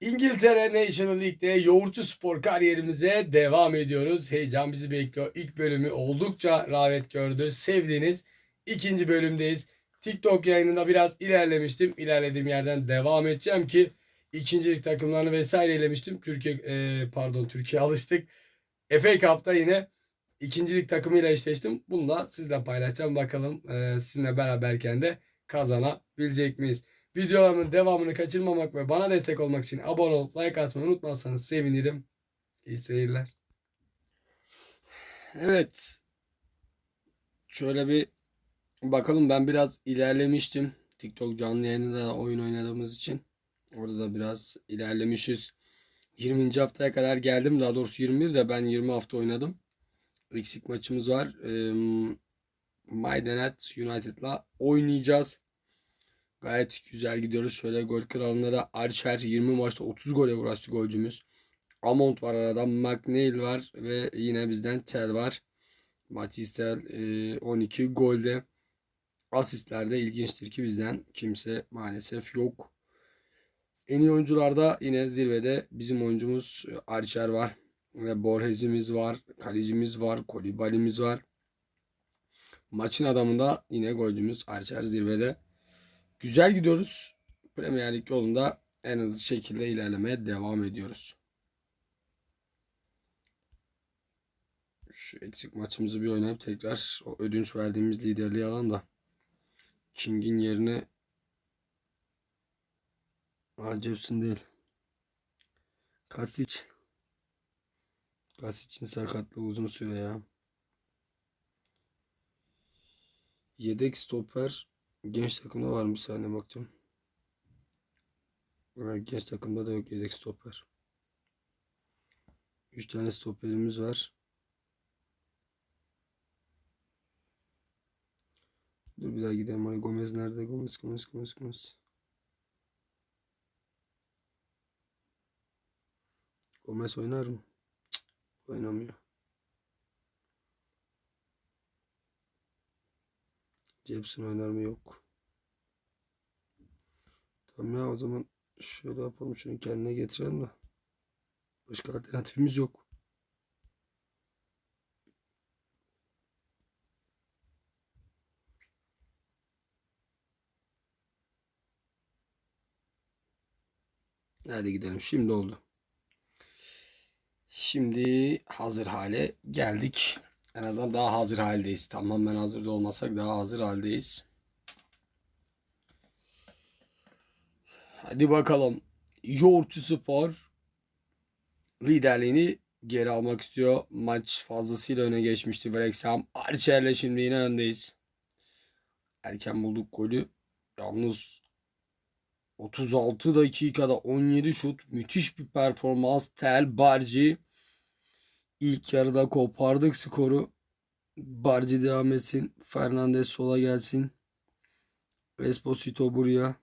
İngiltere National League'de yoğurtçu spor kariyerimize devam ediyoruz. Heyecan bizi bekliyor. İlk bölümü oldukça rağbet gördü. Sevdiğiniz ikinci bölümdeyiz. TikTok yayınında biraz ilerlemiştim. İlerlediğim yerden devam edeceğim ki ikincilik takımlarını vesaire elemiştim. Türkiye e, pardon Türkiye alıştık. FA Cup'ta yine ikincilik takımıyla eşleştim. Bunu da sizle paylaşacağım. Bakalım e, sizinle beraberken de kazanabilecek miyiz? Videolarımın devamını kaçırmamak ve bana destek olmak için abone olup like atmayı unutmazsanız sevinirim. İyi seyirler. Evet. Şöyle bir bakalım ben biraz ilerlemiştim. TikTok canlı yayında da oyun oynadığımız için. Orada da biraz ilerlemişiz. 20. haftaya kadar geldim. Daha doğrusu 21 de ben 20 hafta oynadım. Eksik maçımız var. Ee, United'la oynayacağız. Gayet güzel gidiyoruz. Şöyle gol kralında da Archer 20 maçta 30 gole uğraştı golcümüz. Amont var arada. McNeil var ve yine bizden Tel var. Matisse Tel e, 12 golde. Asistlerde ilginçtir ki bizden kimse maalesef yok. En iyi oyuncularda yine zirvede bizim oyuncumuz Archer var. Ve Borges'imiz var. Kalecimiz var. Kolibali'miz var. Maçın adamında yine golcümüz Archer zirvede. Güzel gidiyoruz. Premier Lig yolunda en hızlı şekilde ilerlemeye devam ediyoruz. Şu eksik maçımızı bir oynayıp tekrar o ödünç verdiğimiz liderliği alalım da. King'in yerine Acepsin değil. Kasic. Kasic'in sakatlığı uzun süre ya. Yedek stoper genç takımda var mı bir saniye bakacağım. Genç takımda da yok yedek stoper. 3 tane stoperimiz var. Dur bir daha gidelim. Ay Gomez nerede? Gomez, Gomez, Gomez, Gomez. Gomez oynar mı? Cık, oynamıyor. Jepson oynar mı? Yok. Tamam ya o zaman şöyle yapalım. Şunu kendine getirelim de. Başka alternatifimiz yok. Hadi gidelim. Şimdi oldu. Şimdi hazır hale geldik. En azından daha hazır haldeyiz. Tamamen hazır da olmasak daha hazır haldeyiz. Hadi bakalım. Yoğurtçu Spor liderliğini geri almak istiyor. Maç fazlasıyla öne geçmişti Wrexham. Archer'le şimdi yine öndeyiz. Erken bulduk golü. Yalnız 36 dakikada 17 şut. Müthiş bir performans. Tel Barci. İlk yarıda kopardık skoru. Barci devam etsin. Fernandez sola gelsin. Esposito buraya.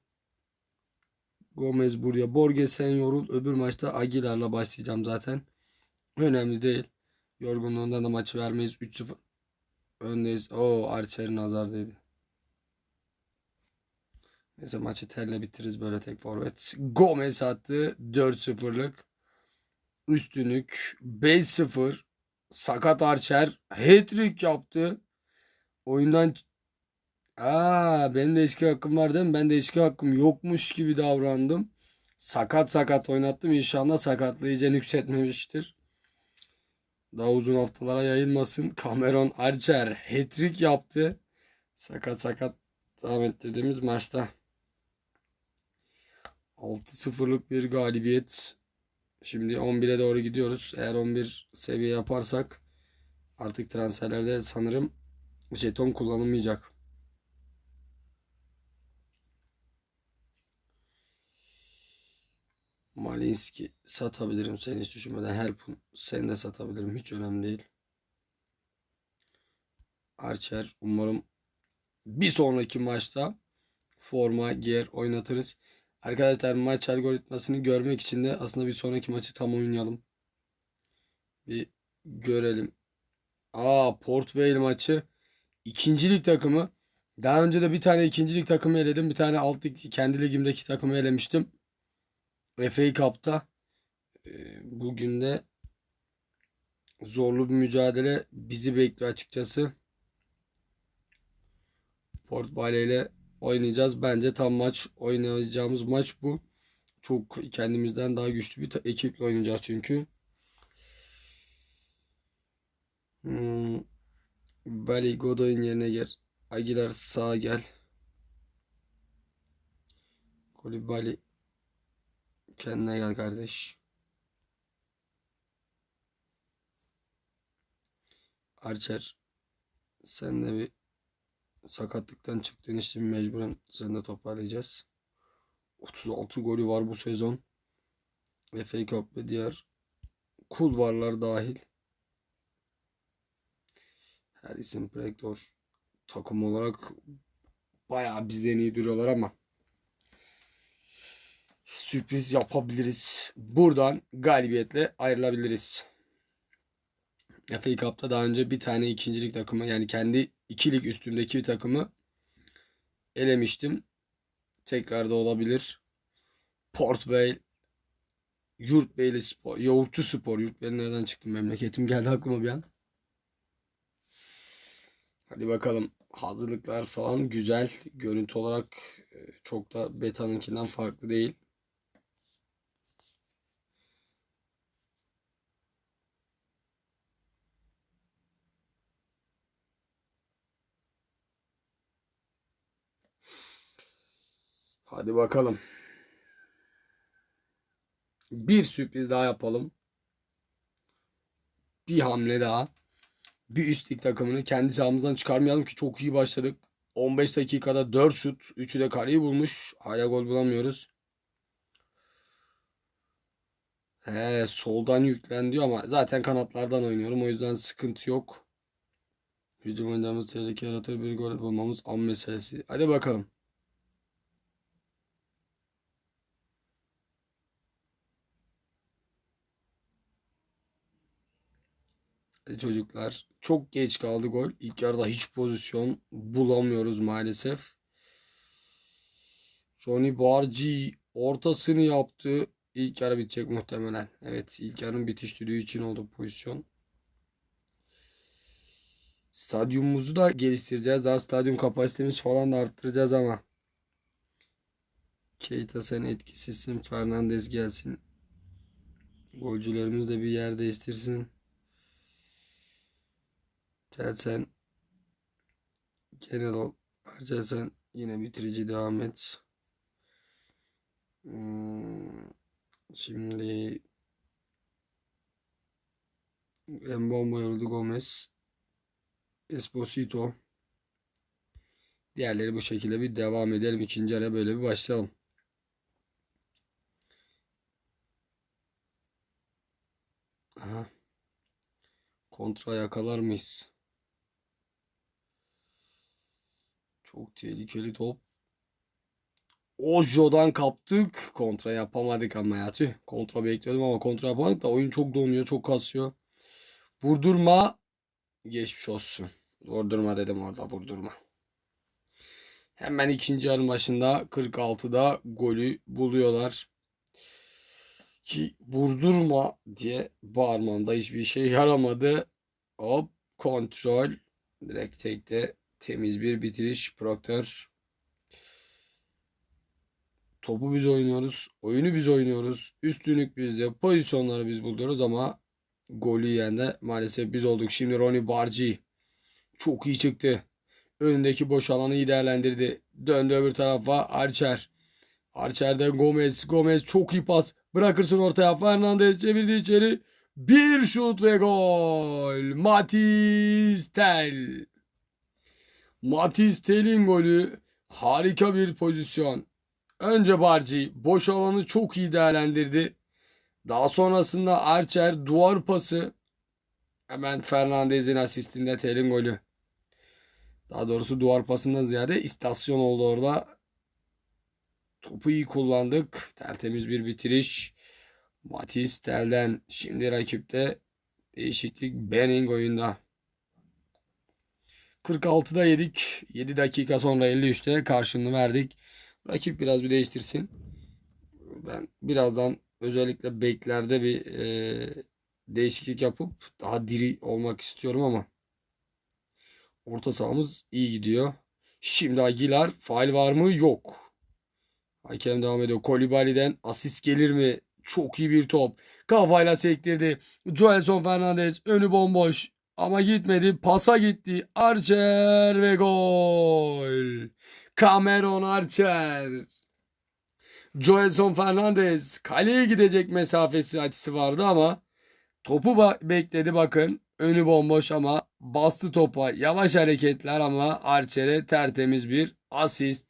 Gomez buraya. Borges sen yorul. Öbür maçta Aguilar'la başlayacağım zaten. Önemli değil. Yorgunluğundan da maçı vermeyiz. 3-0 öndeyiz. Oo Archer'in nazardaydı. Neyse maçı telle bitiririz böyle tek forvet. Gomez attı. 4-0'lık. Üstünlük 5-0. Sakat Archer hat-trick yaptı. Oyundan Aa, benim de eski hakkım var değil mi? Ben de eski hakkım yokmuş gibi davrandım. Sakat sakat oynattım. İnşallah sakatlığı iyice nüksetmemiştir. Daha uzun haftalara yayılmasın. Cameron Archer hat-trick yaptı. Sakat sakat devam ettirdiğimiz maçta. 6-0'lık bir galibiyet. Şimdi 11'e doğru gidiyoruz. Eğer 11 seviye yaparsak artık transferlerde sanırım jeton kullanılmayacak. Malinski satabilirim seni hiç düşünmeden. Help'un seni de satabilirim. Hiç önemli değil. Archer umarım bir sonraki maçta forma giyer oynatırız. Arkadaşlar maç algoritmasını görmek için de aslında bir sonraki maçı tam oynayalım. Bir görelim. Aa Port Vale maçı. İkincilik takımı. Daha önce de bir tane ikincilik takımı eledim. Bir tane alt lig, kendi ligimdeki takımı elemiştim. FA Cup'ta e, bugün de zorlu bir mücadele bizi bekliyor açıkçası. Port Vale ile oynayacağız. Bence tam maç oynayacağımız maç bu. Çok kendimizden daha güçlü bir ekiple oynayacağız çünkü. Hmm. Valley Godoy'un yerine gel. Aguilar sağa gel. Kolibali kendine gel kardeş. Archer sen de bir sakatlıktan çıktığın için mecburen seni de toparlayacağız. 36 golü var bu sezon. FA Cup ve diğer kulvarlar dahil. Her isim Predator takım olarak bayağı bizden iyi duruyorlar ama sürpriz yapabiliriz. Buradan galibiyetle ayrılabiliriz. FA Cup'ta daha önce bir tane ikincilik takımı yani kendi iki lig üstündeki bir takımı elemiştim. Tekrar da olabilir. Port Vale Yurtbeyli Spor, Yoğurtçu Spor. Yurtbeyli nereden çıktı memleketim geldi aklıma bir an. Hadi bakalım. Hazırlıklar falan güzel. Görüntü olarak e, çok da beta'nınkinden farklı değil. Hadi bakalım. Bir sürpriz daha yapalım. Bir hamle daha. Bir üst lig takımını kendi sahamızdan çıkarmayalım ki çok iyi başladık. 15 dakikada 4 şut. 3'ü de kareyi bulmuş. Hala gol bulamıyoruz. He, soldan yüklen ama zaten kanatlardan oynuyorum. O yüzden sıkıntı yok. Hücum oynadığımız tehlike yaratır bir gol bulmamız an meselesi. Hadi bakalım. Çocuklar. Çok geç kaldı gol. İlk yarıda hiç pozisyon bulamıyoruz maalesef. Johnny Barci ortasını yaptı. İlk yarı bitecek muhtemelen. Evet ilk yarının bitiş düdüğü için oldu pozisyon. Stadyumumuzu da geliştireceğiz. Daha stadyum kapasitemiz falan da arttıracağız ama. Keita sen etkisizsin. Fernandez gelsin. Golcülerimiz de bir yer değiştirsin. Telsen genel ol. Harca sen yine bitirici devam et. Hmm, Şimdi Mbombo yoruldu Gomez. Esposito. Diğerleri bu şekilde bir devam edelim. İkinci ara böyle bir başlayalım. Aha. Kontra yakalar mıyız? Çok tehlikeli top. Ojo'dan kaptık. Kontra yapamadık ama ya tüh. Kontra bekliyordum ama kontra yapamadık da oyun çok donuyor, çok kasıyor. Vurdurma. Geçmiş olsun. Vurdurma dedim orada vurdurma. Hemen ikinci yarının başında 46'da golü buluyorlar. Ki vurdurma diye bağırmamda hiçbir şey yaramadı. Hop kontrol. Direkt tekte temiz bir bitiriş. Proctor. Topu biz oynuyoruz. Oyunu biz oynuyoruz. Üstünlük bizde. Pozisyonları biz buluyoruz ama golü yiyen de maalesef biz olduk. Şimdi Ronnie Barci çok iyi çıktı. Önündeki boş alanı iyi değerlendirdi. Döndü öbür tarafa Archer. Archer'de Gomez. Gomez çok iyi pas. Bırakırsın ortaya. Fernandez çevirdi içeri. Bir şut ve gol. Matiz Tel. Matiz Tel'in golü. Harika bir pozisyon. Önce Barci boş alanı çok iyi değerlendirdi. Daha sonrasında Archer duvar pası. Hemen Fernandez'in asistinde Tel'in golü. Daha doğrusu duvar pasından ziyade istasyon oldu orada. Topu iyi kullandık. Tertemiz bir bitiriş. Matisse Tel'den. Şimdi rakipte değişiklik Benning oyunda. 46'da yedik. 7 dakika sonra 53'te karşılığını verdik. Rakip biraz bir değiştirsin. Ben birazdan özellikle beklerde bir e, değişiklik yapıp daha diri olmak istiyorum ama orta sahamız iyi gidiyor. Şimdi Aguilar faal var mı? Yok. Hakem devam ediyor. Kolibali'den asist gelir mi? Çok iyi bir top. Kafayla sektirdi. Joelson Fernandez önü bomboş. Ama gitmedi. Pasa gitti. Archer ve gol. Cameron Archer. Joelson Fernandez kaleye gidecek mesafesi açısı vardı ama topu ba- bekledi bakın. Önü bomboş ama bastı topa. Yavaş hareketler ama Archer'e tertemiz bir asist.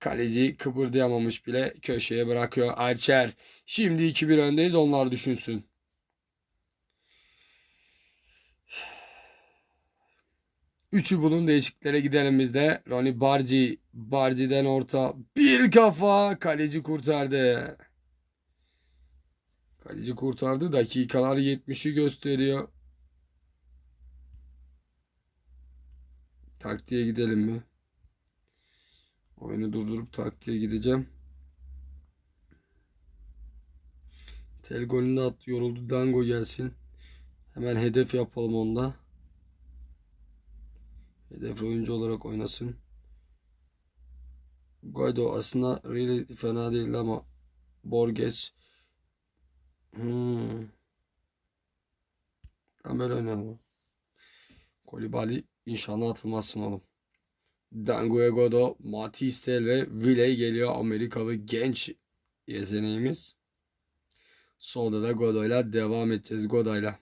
Kaleci kıpırdayamamış bile köşeye bırakıyor Archer. Şimdi 2-1 öndeyiz onlar düşünsün. Üçü bulun değişikliklere gidelim biz de. Ronnie Barci. Barci'den orta. Bir kafa. Kaleci kurtardı. Kaleci kurtardı. Dakikalar 70'i gösteriyor. Taktiğe gidelim mi? Oyunu durdurup taktiğe gideceğim. Tel golünde at yoruldu. Dango gelsin. Hemen hedef yapalım onda. Hedef oyuncu olarak oynasın. Guaido aslında really fena değildi ama Borges hmm. Tam böyle oynayalım. Kolibali inşallah atılmazsın oğlum. Dango Godo, Matistel ve Villey geliyor. Amerikalı genç yeteneğimiz. Solda da Godo'yla devam edeceğiz. Godo'yla.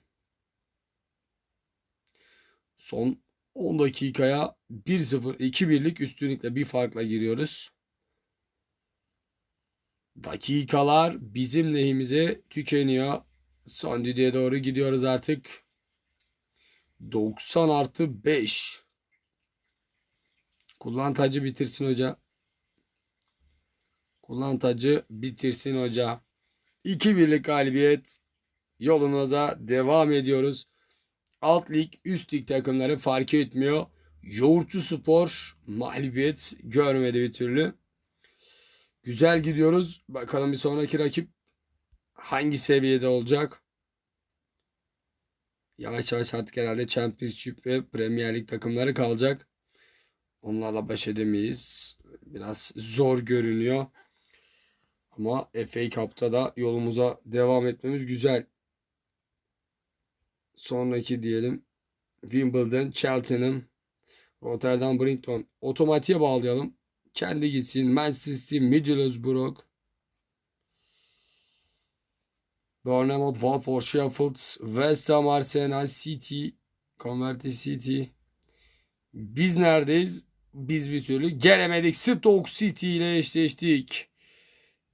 Son 10 dakikaya 1-0 2-1'lik üstünlükle bir farkla giriyoruz. Dakikalar bizim lehimize tükeniyor. Son düdüğe doğru gidiyoruz artık. 90 artı 5. Kullan tacı bitirsin hoca. Kullan tacı bitirsin hoca. 2-1'lik galibiyet. Yolumuza devam ediyoruz. Alt lig, üst lig takımları fark etmiyor. Yoğurtçu Spor mağlubiyet görmedi bir türlü. Güzel gidiyoruz. Bakalım bir sonraki rakip hangi seviyede olacak? Yavaş yavaş artık herhalde Championship ve Premier Lig takımları kalacak. Onlarla baş edemeyiz. Biraz zor görünüyor. Ama FA Cup'ta da yolumuza devam etmemiz güzel. Sonraki diyelim Wimbledon, Cheltenham, Rotterdam, Brinton. Otomatiğe bağlayalım. Kendi gitsin. Manchester City, Middlesbrough, Bournemouth, Watford, Sheffield, West Ham, Arsenal, City, Converti City. Biz neredeyiz? Biz bir türlü gelemedik. Stoke City ile eşleştik.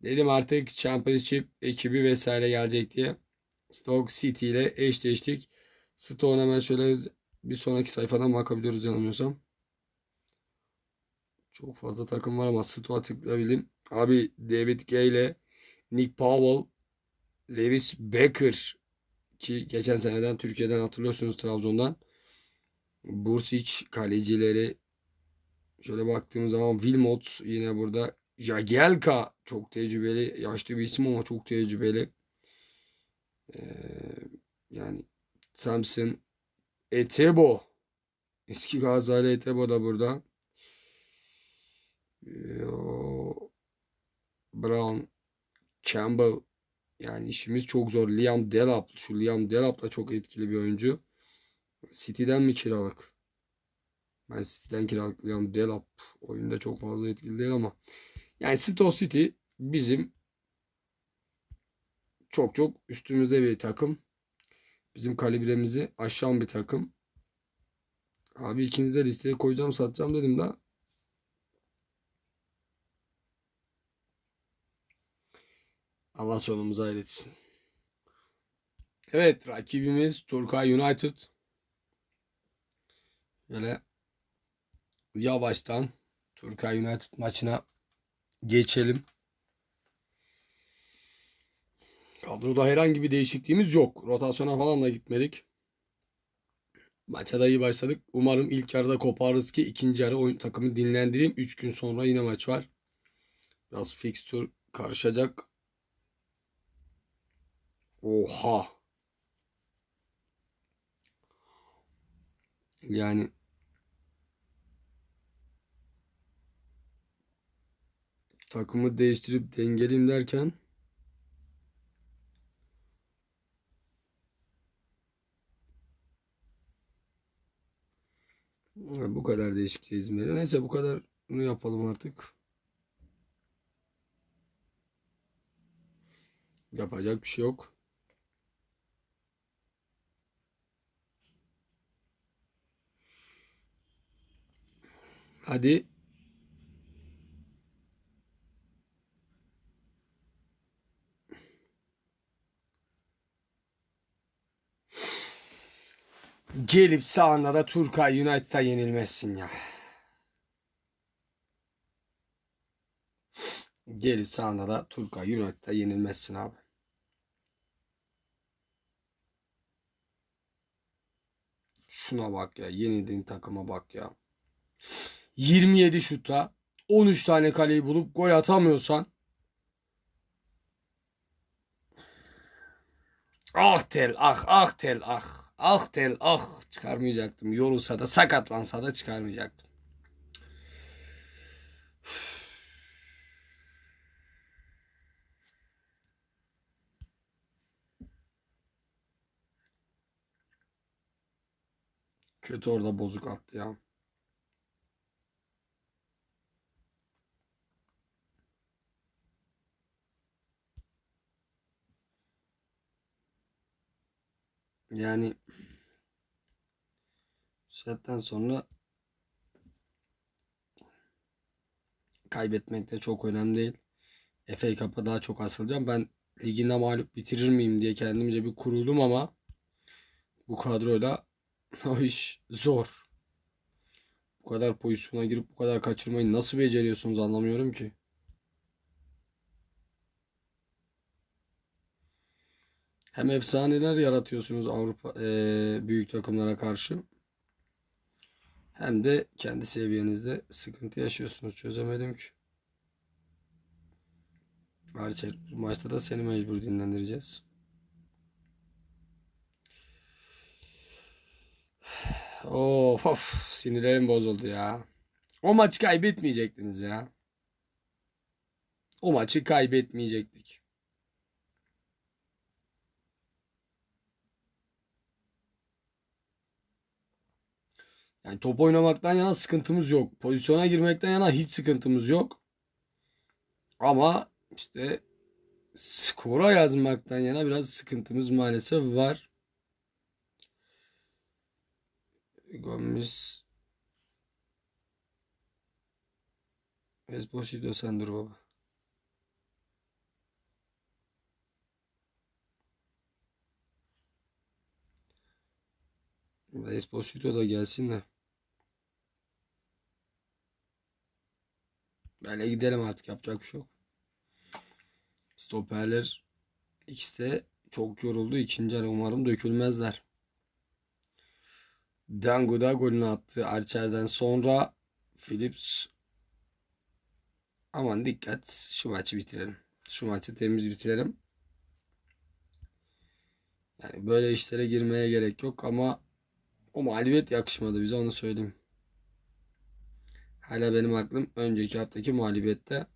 Dedim artık Championship ekibi vesaire gelecek diye. Stoke City ile eşleştik. Stoke'un hemen şöyle bir sonraki sayfadan bakabiliyoruz yanılmıyorsam. Çok fazla takım var ama Stoke'a tıklayabildim. Abi David Gay ile Nick Powell, Lewis Becker ki geçen seneden Türkiye'den hatırlıyorsunuz Trabzon'dan. Bursic kalecileri şöyle baktığımız zaman Wilmot yine burada. Jagielka çok tecrübeli. Yaşlı bir isim ama çok tecrübeli. Ee, yani Samson Etebo eski Gazali Etebo da burada. Ee, Brown Campbell yani işimiz çok zor. Liam Delap. Şu Liam Delap da çok etkili bir oyuncu. City'den mi kiralık? Ben City'den kiralık Liam Delap. Oyunda çok fazla etkili değil ama. Yani Stoke City bizim çok çok üstümüzde bir takım. Bizim kalibremizi aşan bir takım. Abi ikiniz de listeye koyacağım satacağım dedim de. Allah sonumuzu hayretsin. Evet rakibimiz Turkay United. Böyle yavaştan Turkay United maçına geçelim. Kadroda herhangi bir değişikliğimiz yok. Rotasyona falan da gitmedik. Maça da iyi başladık. Umarım ilk yarıda koparırız ki ikinci yarı oyun takımı dinlendireyim. 3 gün sonra yine maç var. Biraz fixture karışacak. Oha. Yani takımı değiştirip dengeleyim derken bu kadar değişikliğe izin veriyor. Neyse bu kadar bunu yapalım artık. Yapacak bir şey yok. Hadi. Gelip sağında da Turkay United'a yenilmezsin ya. Gelip sağında da Turkay United'a yenilmezsin abi. Şuna bak ya. Yenildiğin takıma bak ya. 27 şuta 13 tane kaleyi bulup gol atamıyorsan Ah tel ah ah tel ah ah tel ah çıkarmayacaktım. Yorulsa da sakatlansa da çıkarmayacaktım. Kötü orada bozuk attı ya. Yani saatten sonra kaybetmek de çok önemli değil. FA Cup'a daha çok asılacağım. Ben liginde mağlup bitirir miyim diye kendimce bir kuruldum ama bu kadroyla o iş zor. Bu kadar pozisyona girip bu kadar kaçırmayı nasıl beceriyorsunuz anlamıyorum ki. Hem efsaneler yaratıyorsunuz Avrupa eee, büyük takımlara karşı. Hem de kendi seviyenizde sıkıntı yaşıyorsunuz. Çözemedim ki. Archer maçta da seni mecbur dinlendireceğiz. Of of sinirlerim bozuldu ya. O maçı kaybetmeyecektiniz ya. O maçı kaybetmeyecektik. Yani top oynamaktan yana sıkıntımız yok. Pozisyona girmekten yana hiç sıkıntımız yok. Ama işte skora yazmaktan yana biraz sıkıntımız maalesef var. Gomis Esposito sen dur baba. Esposito da gelsin de. Böyle gidelim artık yapacak bir şey yok. Stoperler ikisi de çok yoruldu. İkinci ara umarım dökülmezler. Dango da golünü attı Archer'den sonra Phillips aman dikkat şu maçı bitirelim. Şu maçı temiz bitirelim. Yani böyle işlere girmeye gerek yok ama o mağlubiyet yakışmadı bize onu söyleyeyim. Hala benim aklım önceki haftaki mağlubiyette.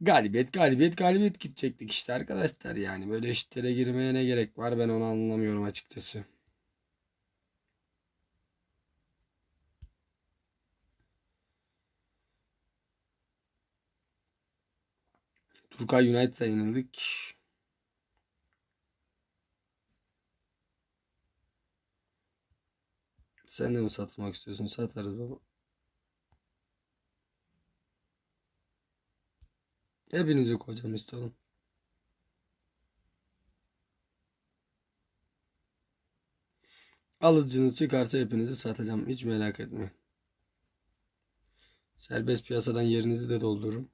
Galibiyet, galibiyet, galibiyet gidecektik işte arkadaşlar yani. Böyle işlere girmeye ne gerek var ben onu anlamıyorum açıkçası. Turkay United'a yenildik. Sen de mi satmak istiyorsun? Satarız baba. Hepinizi koyacağım istedim. Alıcınız çıkarsa hepinizi satacağım. Hiç merak etmeyin. Serbest piyasadan yerinizi de doldururum.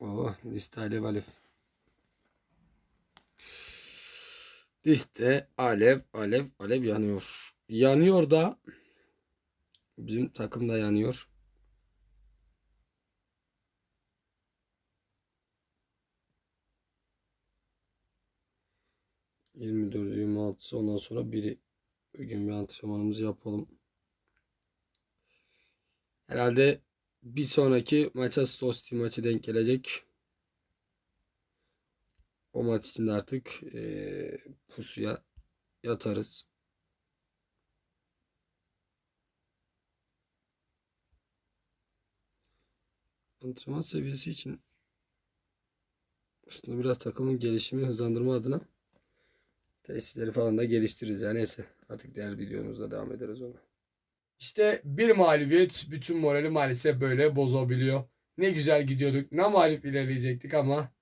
Oh, liste alev alev. Liste alev alev alev yanıyor. Yanıyor da bizim takım da yanıyor. Yirmi dört, yirmi altısı ondan sonra biri bugün bir antrenmanımızı yapalım. Herhalde bir sonraki maça Stosti maçı denk gelecek. O maç için artık eee, pusuya yatarız. Antrenman seviyesi için aslında biraz takımın gelişimi hızlandırma adına tesisleri falan da geliştiririz. Yani neyse artık diğer videomuzda devam ederiz ona. İşte bir mağlubiyet bütün morali maalesef böyle bozabiliyor. Ne güzel gidiyorduk. Ne mağlup ilerleyecektik ama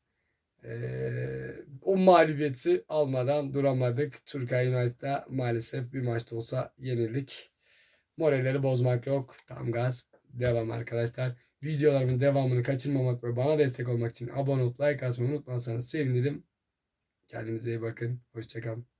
eee, o mağlubiyeti almadan duramadık. Turkay United'a maalesef bir maçta olsa yenildik. Moralleri bozmak yok. Tam gaz. Devam arkadaşlar. Videolarımın devamını kaçırmamak ve bana destek olmak için abone olup like atmayı unutmazsanız sevinirim. Kendinize iyi bakın. Hoşçakalın.